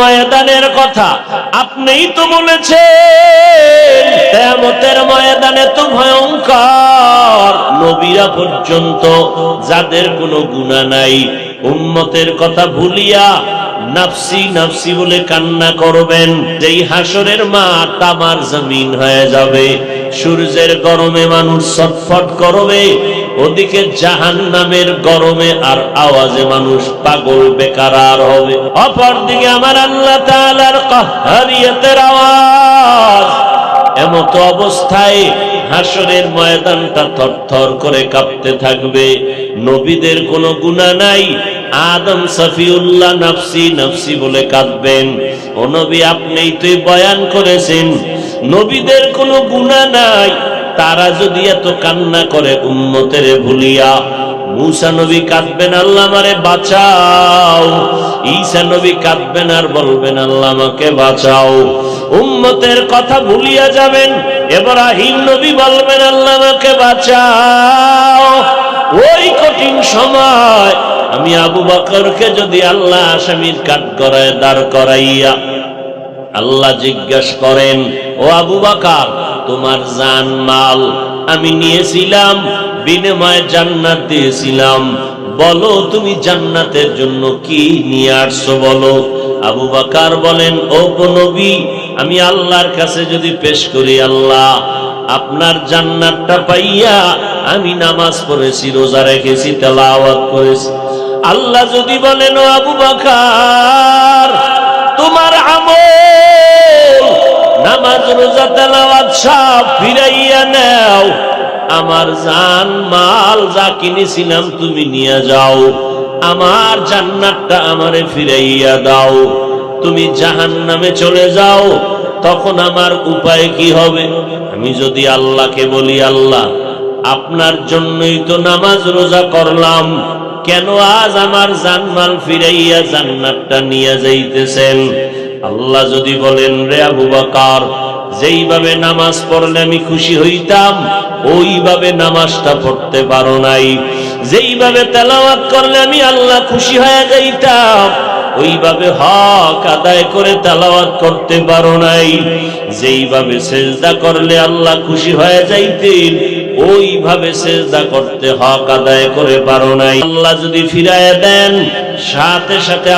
ময়দানের কথা। আপনিই তো বলেছেন ময়দানে তো ভয়ঙ্কর। নবীরা পর্যন্ত যাদের কোনো গুনাহ নাই, উম্মতের কথা ভুলিয়া নাফসি নাফসি বলে কান্না করবেন। যেই হাসরের মা তামার জমিন হয়ে যাবে, সূর্যের গরমে মানুষ ছটফট করবে ওদিকে জাহান নামের গরমে আর আওয়াজে মানুষ পাগল, বেকার আর হবে। অপরদিকে আমার আল্লাহ তাআলার কাহরিয়তের আওয়াজ। এমতো অবস্থায় হাসরের ময়দানটা থরথর করে কাঁপতে থাকবে। নবীদের কোনো গুনাহ নাই। আদম সফিউল্লাহ নাফসি নাফসি বলে কাঁদবেন। ও নবী, আপনিই তুই বয়ান করেছেন। নবীদের কোনো গুনাহ নাই। তারা যদি এত কান্না করে উম্মতের ভুলিয়া, মুসা নবী কাঁদবেন, আল্লাহ আমারে বাঁচাও। ঈসা নবী কাঁদবেন আর বলবেন, আল্লাহ আমাকে বাঁচাও। উম্মতের কথা ভুলিয়া যাবেন, এব্রাহিম নবী বলবেন, আল্লাহ আমাকে বাঁচাও। ওই কঠিন সময় আমি আবু বকরকে যদি আল্লাহ আসামির কাঠ করায় দাঁড় করাইয়া আল্লাহ জিজ্ঞাস করেন, ও আবু বাকার তোমার জান মাল আমি নিয়েছিলাম, বিনিময়ে জান্নাত দিয়েছিলাম। বলো, তুমি জান্নাতের জন্য কি নিয়ে আসছো বলো? আবু বাকার বলেন, ও নবী, আমি আল্লাহর কাছে যদি পেশ করি আল্লাহ, আপনার জান্নাতটা পাইয়া আমি নামাজ পড়েছি, রোজা রেখেছি, তেলাওয়াত করেছি। আল্লাহ যদি বলেন, ও আবু বাকার, তোমার আমল নামাজ রোজা তেলাওয়াত সব ফিরাইয়া নাও। আমার জান, মাল যা কিনেছিলাম তুমি নিয়ে যাও। আমার জান্নাতটা আমারে ফিরাইয়া দাও। তুমি জাহান নামে চলে যাও, তখন আমার উপায় কি হবে? আমি যদি আল্লাহকে বলি, আল্লাহ, আপনার জন্যই তো নামাজ রোজা করলাম, কেন আজ আমার জানমাল ফিরাইয়া জান্নাতটা নিয়ে যাইতেছেন? আল্লাহ যদি বলেন, রে আবু বাকার যেইভাবে নামাজ পড়লে আমি খুশি হইতাম, ওইভাবে নামাজটা পড়তে পারো নাই। যেইভাবে তেলাওয়াত করলে আমি আল্লাহ খুশি হয়ে যাইতাম, ওইভাবে হক আদায় করে তেলাওয়াত করতে পারো নাই। যেইভাবে সেজদা করলে আল্লাহ খুশি হয়ে যাইতেন, ওইভাবে সেজদা করতে হক আদায় করে পারো নাই। আল্লাহ যদি ফিরায় দেন, সাথে সাথে